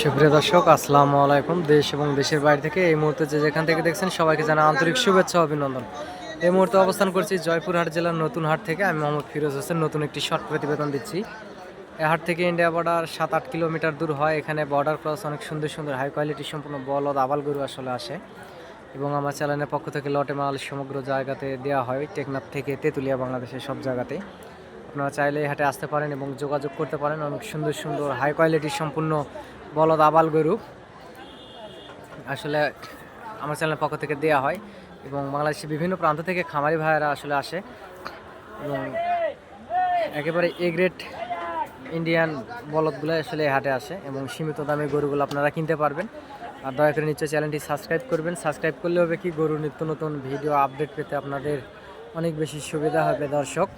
সুপ্রিয় দর্শক, আসসালামু আলাইকুম। দেশ এবং দেশের বাইরে থেকে এই মুহূর্তে যে যেখান থেকে দেখছেন সবাইকে জানা আন্তরিক শুভেচ্ছা অভিনন্দন। এই মুহূর্তে অবস্থান করছি জয়পুরহাট জেলার নতুন হাট থেকে। আমি মোহাম্মদ ফিরোজ হোসেন, নতুন একটি শর্ট প্রতিবেদন দিচ্ছি। এই হাট থেকে ইন্ডিয়া বর্ডার সাত আট কিলোমিটার দূর হয়। এখানে বর্ডার ক্রস অনেক সুন্দর সুন্দর হাই কোয়ালিটি সম্পূর্ণ বলদ আবাল গরু আসলে আসে। এবং আমার চ্যানেলের পক্ষ থেকে লটে মাল সমগ্র জায়গাতে দেওয়া হয়। টেকনাফ থেকে তেঁতুলিয়া, বাংলাদেশের সব জায়গাতেই। আপনারা চাইলে হাটে আসতে পারেন এবং যোগাযোগ করতে পারেন। অনেক সুন্দর সুন্দর হাই কোয়ালিটির সম্পূর্ণ বলদ আবাল গরু। আসলে আমার চ্যানেলের পক্ষ থেকে দেওয়া হয় এবং বাংলাদেশের বিভিন্ন প্রান্ত থেকে খামারি ভাইয়েরা আসলে আসে এবং একেবারে এ গ্রেড ইন্ডিয়ান বলদগুলো আসলে হাটে আসে এবং সীমিত দামে গরুগুলো আপনারা কিনতে পারবেন। আর দয়া করে নিশ্চয়ই চ্যানেলটি সাবস্ক্রাইব করবেন। সাবস্ক্রাইব করলে হবে কি গরুর নিত্য নতুন ভিডিও আপডেট পেতে আপনাদের অনেক বেশি সুবিধা হবে দর্শক।